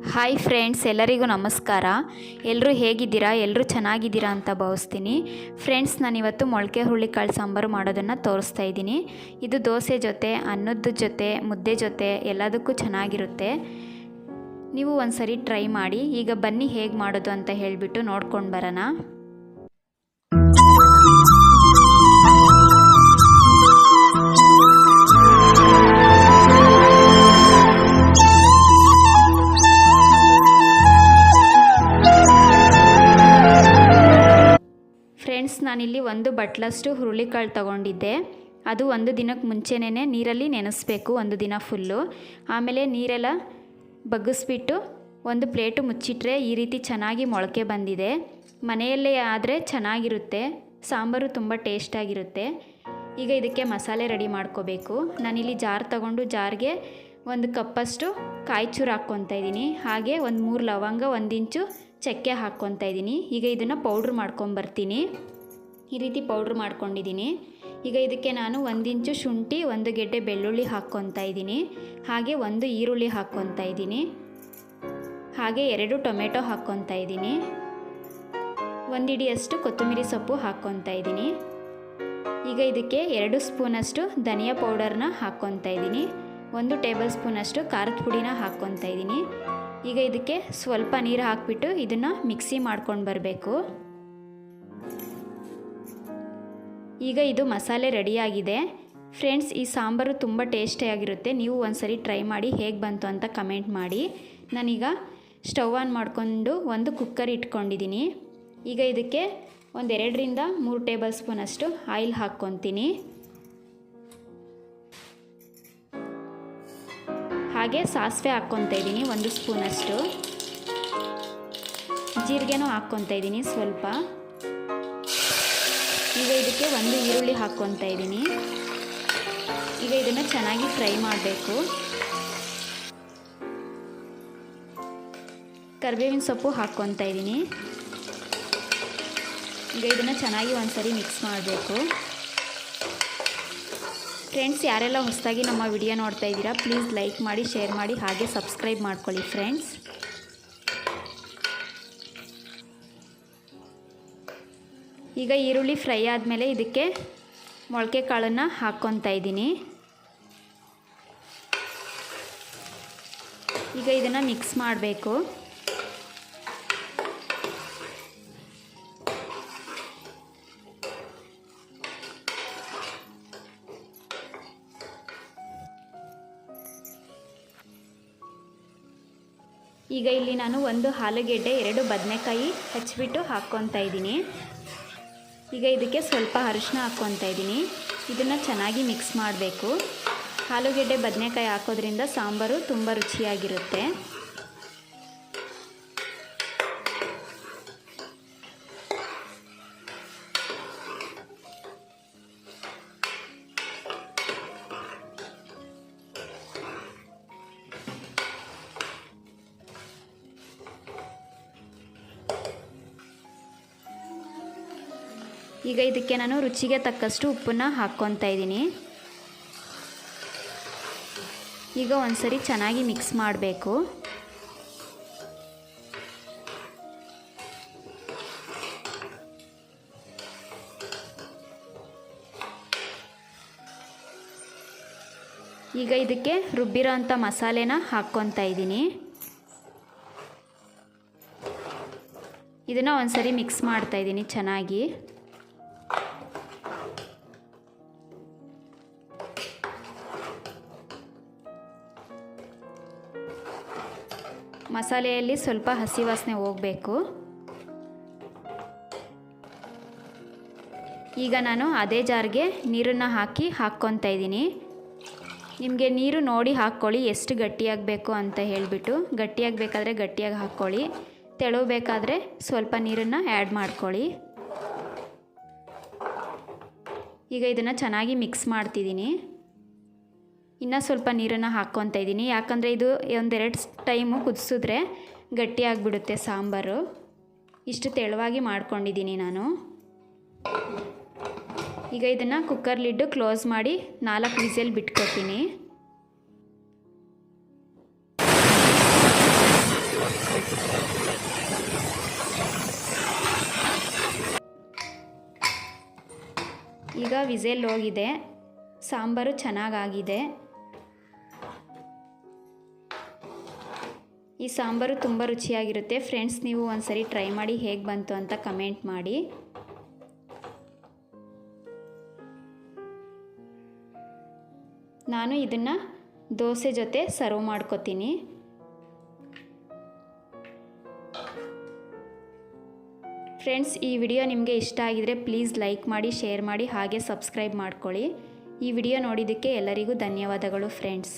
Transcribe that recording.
Hi friends ಎಲ್ಲರಿಗೂ ನಮಸ್ಕಾರ. ಎಲ್ಲರೂ ಹೇಗಿದ್ದೀರಾ? ಎಲ್ಲರೂ ಚೆನ್ನಾಗಿದ್ದೀರಾ ಅಂತ ಭಾವಿಸ್ತೀನಿ. ಫ್ರೆಂಡ್ಸ್ ನಾನಿವತ್ತು ಮೊಳಕೆ ಹುರುಳಿಕಾಳು ಸಾಂಬಾರು ಮಾಡೋದನ್ನು ತೋರಿಸ್ತಾ ಇದ್ದೀನಿ. ಇದು ದೋಸೆ ಜೊತೆ ಅನ್ನದ ಜೊತೆ, ಮುದ್ದೆ ಜೊತೆ, ಎಲ್ಲದಕ್ಕೂ ಚೆನ್ನಾಗಿರುತ್ತೆ. ನೀವು ಒಂದ್ಸರಿ ಟ್ರೈ ಮಾಡಿ. ಈಗ ಬನ್ನಿ ಹೇಗೆ ಮಾಡೋದು ಅಂತ ಹೇಳಿಬಿಟ್ಟು ನೋಡ್ಕೊಂಡು ಬರೋಣ. ನಾನಿಲ್ಲಿ ಒಂದು ಬಟ್ಲಷ್ಟು ಹುರುಳಿಕಾಳು ತಗೊಂಡಿದ್ದೆ. ಅದು ಒಂದು ದಿನಕ್ಕೆ ಮುಂಚೆನೇ ನೀರಲ್ಲಿ ನೆನೆಸ್ಬೇಕು, ಒಂದು ದಿನ ಫುಲ್ಲು. ಆಮೇಲೆ ನೀರೆಲ್ಲ ಬಗ್ಗಿಸ್ಬಿಟ್ಟು ಒಂದು ಪ್ಲೇಟು ಮುಚ್ಚಿಟ್ರೆ ಈ ರೀತಿ ಚೆನ್ನಾಗಿ ಮೊಳಕೆ ಬಂದಿದೆ. ಮನೆಯಲ್ಲೇ ಆದರೆ ಚೆನ್ನಾಗಿರುತ್ತೆ. ಸಾಂಬಾರು ತುಂಬ ಟೇಸ್ಟಾಗಿರುತ್ತೆ. ಈಗ ಇದಕ್ಕೆ ಮಸಾಲೆ ರೆಡಿ ಮಾಡ್ಕೋಬೇಕು. ನಾನಿಲ್ಲಿ ಜಾರ್ ತಗೊಂಡು ಜಾರ್ಗೆ ಒಂದು ಕಪ್ಪಷ್ಟು ಕಾಯಿ ಚೂರು ಹಾಕ್ಕೊತಾ ಇದ್ದೀನಿ. ಹಾಗೆ ಒಂದು ಮೂರು ಲವಂಗ, ಒಂದು ಇಂಚು ಚಕ್ಕೆ ಹಾಕ್ಕೊತಾ ಇದ್ದೀನಿ. ಈಗ ಇದನ್ನು ಪೌಡ್ರ್ ಮಾಡ್ಕೊಂಬರ್ತೀನಿ. ಈ ರೀತಿ ಪೌಡ್ರ್ ಮಾಡ್ಕೊಂಡಿದ್ದೀನಿ. ಈಗ ಇದಕ್ಕೆ ನಾನು ಒಂದು ಇಂಚು ಶುಂಠಿ, ಒಂದು ಗೆಡ್ಡೆ ಬೆಳ್ಳುಳ್ಳಿ ಹಾಕ್ಕೊತಾ ಇದ್ದೀನಿ. ಹಾಗೆ ಒಂದು ಈರುಳ್ಳಿ ಹಾಕ್ಕೊತಾ ಇದ್ದೀನಿ. ಹಾಗೆ ಎರಡು ಟೊಮೆಟೊ ಹಾಕ್ಕೊತಾ ಇದ್ದೀನಿ. ಒಂದು ಇಡಿಯಷ್ಟು ಕೊತ್ತಂಬರಿ ಸೊಪ್ಪು ಹಾಕ್ಕೊತಾ ಇದ್ದೀನಿ. ಈಗ ಇದಕ್ಕೆ ಎರಡು ಸ್ಪೂನಷ್ಟು ಧನಿಯಾ ಪೌಡರ್ನ ಹಾಕ್ಕೊತಾ ಇದ್ದೀನಿ. ಒಂದು ಟೇಬಲ್ ಸ್ಪೂನಷ್ಟು ಖಾರದ ಪುಡಿನ ಹಾಕ್ಕೊತಾ ಇದ್ದೀನಿ. ಈಗ ಇದಕ್ಕೆ ಸ್ವಲ್ಪ ನೀರು ಹಾಕ್ಬಿಟ್ಟು ಇದನ್ನು ಮಿಕ್ಸಿ ಮಾಡ್ಕೊಂಡು ಬರಬೇಕು. ಈಗ ಇದು ಮಸಾಲೆ ರೆಡಿಯಾಗಿದೆ. ಫ್ರೆಂಡ್ಸ್, ಈ ಸಾಂಬಾರು ತುಂಬ ಟೇಸ್ಟಿಯಾಗಿರುತ್ತೆ. ನೀವು ಒಂದ್ಸರಿ ಟ್ರೈ ಮಾಡಿ ಹೇಗೆ ಬಂತು ಅಂತ ಕಮೆಂಟ್ ಮಾಡಿ. ನಾನೀಗ ಸ್ಟವ್ ಆನ್ ಮಾಡಿಕೊಂಡು ಒಂದು ಕುಕ್ಕರ್ ಇಟ್ಕೊಂಡಿದ್ದೀನಿ. ಈಗ ಇದಕ್ಕೆ ಒಂದೆರಡರಿಂದ ಮೂರು ಟೇಬಲ್ ಸ್ಪೂನಷ್ಟು ಆಯಿಲ್ ಹಾಕ್ಕೊತೀನಿ. ಹಾಗೆ ಸಾಸಿವೆ ಹಾಕ್ಕೊತಾ ಇದ್ದೀನಿ, ಒಂದು ಸ್ಪೂನಷ್ಟು ಜೀರಿಗೆನೂ ಹಾಕ್ಕೊತಾ ಇದ್ದೀನಿ ಸ್ವಲ್ಪ. ಈಗ ಇದಕ್ಕೆ ಒಂದು ಈರುಳ್ಳಿ ಹಾಕ್ಕೊತಾ ಇದ್ದೀನಿ. ಈಗ ಇದನ್ನು ಚೆನ್ನಾಗಿ ಫ್ರೈ ಮಾಡಬೇಕು. ಕರಿಬೇವಿನ ಸೊಪ್ಪು ಹಾಕ್ಕೊತಾ ಇದ್ದೀನಿ. ಈಗ ಇದನ್ನು ಚೆನ್ನಾಗಿ ಒಂದ್ಸರಿ ಮಿಕ್ಸ್ ಮಾಡಬೇಕು. ಫ್ರೆಂಡ್ಸ್, ಯಾರೆಲ್ಲ ಹೊಸದಾಗಿ ನಮ್ಮ ವಿಡಿಯೋ ನೋಡ್ತಾ ಇದ್ದೀರಾ, ಪ್ಲೀಸ್ ಲೈಕ್ ಮಾಡಿ, ಶೇರ್ ಮಾಡಿ, ಹಾಗೆ ಸಬ್ಸ್ಕ್ರೈಬ್ ಮಾಡ್ಕೊಳ್ಳಿ ಫ್ರೆಂಡ್ಸ್. ಈಗ ಈರುಳ್ಳಿ ಫ್ರೈ ಆದಮೇಲೆ ಇದಕ್ಕೆ ಮೊಳಕೆ ಕಾಳನ್ನು ಹಾಕ್ಕೊತಾ ಇದ್ದೀನಿ. ಈಗ ಇದನ್ನು ಮಿಕ್ಸ್ ಮಾಡಬೇಕು. ಈಗ ಇಲ್ಲಿ ನಾನು ಒಂದು ಆಲೂಗೆಡ್ಡೆ ಎರಡು ಬದನೆಕಾಯಿ ಹಚ್ಚಿಬಿಟ್ಟು ಹಾಕ್ಕೊತಾ ಇದ್ದೀನಿ. ಈಗ ಇದಕ್ಕೆ ಸ್ವಲ್ಪ ಅರಿಶಿನ ಹಾಕ್ಕೊತಾ ಇದ್ದೀನಿ. ಇದನ್ನು ಚೆನ್ನಾಗಿ ಮಿಕ್ಸ್ ಮಾಡಬೇಕು. ಆಲೂಗೆಡ್ಡೆ ಬದನೆಕಾಯಿ ಹಾಕೋದ್ರಿಂದ ಸಾಂಬಾರು ತುಂಬ ರುಚಿಯಾಗಿರುತ್ತೆ. ಈಗ ಇದಕ್ಕೆ ನಾನು ರುಚಿಗೆ ತಕ್ಕಷ್ಟು ಉಪ್ಪನ್ನು ಹಾಕ್ಕೊತಾ ಇದ್ದೀನಿ. ಈಗ ಒಂದ್ಸರಿ ಚೆನ್ನಾಗಿ ಮಿಕ್ಸ್ ಮಾಡಬೇಕು. ಈಗ ಇದಕ್ಕೆ ರುಬ್ಬಿರೋ ಅಂಥ ಮಸಾಲೆನ ಹಾಕ್ಕೊತಾ ಇದ್ದೀನಿ. ಇದನ್ನು ಒಂದ್ಸರಿ ಮಿಕ್ಸ್ ಮಾಡ್ತಾ ಇದ್ದೀನಿ ಚೆನ್ನಾಗಿ. ಮಸಾಲೆಯಲ್ಲಿ ಸ್ವಲ್ಪ ಹಸಿ ವಾಸನೆ ಹೋಗಬೇಕು. ಈಗ ನಾನು ಅದೇ ಜಾರ್ಗೆ ನೀರನ್ನು ಹಾಕಿ ಹಾಕ್ಕೊತಾ ಇದ್ದೀನಿ. ನಿಮಗೆ ನೀರು ನೋಡಿ ಹಾಕ್ಕೊಳ್ಳಿ, ಎಷ್ಟು ಗಟ್ಟಿಯಾಗಬೇಕು ಅಂತ ಹೇಳಿಬಿಟ್ಟು. ಗಟ್ಟಿಯಾಗಬೇಕಾದ್ರೆ ಗಟ್ಟಿಯಾಗಿ ಹಾಕ್ಕೊಳ್ಳಿ. ತೆಳಬೇಕಾದ್ರೆ ಸ್ವಲ್ಪ ನೀರನ್ನು ಆ್ಯಡ್ ಮಾಡ್ಕೊಳ್ಳಿ. ಈಗ ಇದನ್ನು ಚೆನ್ನಾಗಿ ಮಿಕ್ಸ್ ಮಾಡ್ತಿದ್ದೀನಿ. ಇನ್ನೂ ಸ್ವಲ್ಪ ನೀರನ್ನು ಹಾಕ್ಕೊತಾ ಇದ್ದೀನಿ. ಯಾಕಂದರೆ ಇದು ಒಂದೆರಡು ಟೈಮು ಕುದಿಸಿದ್ರೆ ಗಟ್ಟಿಯಾಗಿಬಿಡುತ್ತೆ ಸಾಂಬಾರು. ಇಷ್ಟು ತೆಳುವಾಗಿ ಮಾಡ್ಕೊಂಡಿದ್ದೀನಿ ನಾನು. ಈಗ ಇದನ್ನು ಕುಕ್ಕರ್ ಲಿಡ್ಡು ಕ್ಲೋಸ್ ಮಾಡಿ ನಾಲ್ಕು ವಿಸೆಲ್ ಬಿಟ್ಕೊತೀನಿ. ಈಗ ವಿಸೆಲ್ ಹೋಗಿದೆ. ಸಾಂಬಾರು ಚೆನ್ನಾಗಾಗಿದೆ. ಈ ಸಾಂಬಾರು ತುಂಬ ರುಚಿಯಾಗಿರುತ್ತೆ. ಫ್ರೆಂಡ್ಸ್ ನೀವು ಒಂದ್ಸರಿ ಟ್ರೈ ಮಾಡಿ ಹೇಗೆ ಬಂತು ಅಂತ ಕಮೆಂಟ್ ಮಾಡಿ. ನಾನು ಇದನ್ನು ದೋಸೆ ಜೊತೆ ಸರ್ವ್ ಮಾಡ್ಕೋತೀನಿ. ಫ್ರೆಂಡ್ಸ್ ಈ ವಿಡಿಯೋ ನಿಮಗೆ ಇಷ್ಟ ಆಗಿದರೆ ಪ್ಲೀಸ್ ಲೈಕ್ ಮಾಡಿ ಶೇರ್ ಮಾಡಿ, ಹಾಗೆ ಸಬ್ಸ್ಕ್ರೈಬ್ ಮಾಡ್ಕೊಳ್ಳಿ. ಈ ವಿಡಿಯೋ ನೋಡಿದ್ದಕ್ಕೆ ಎಲ್ಲರಿಗೂ ಧನ್ಯವಾದಗಳು ಫ್ರೆಂಡ್ಸ್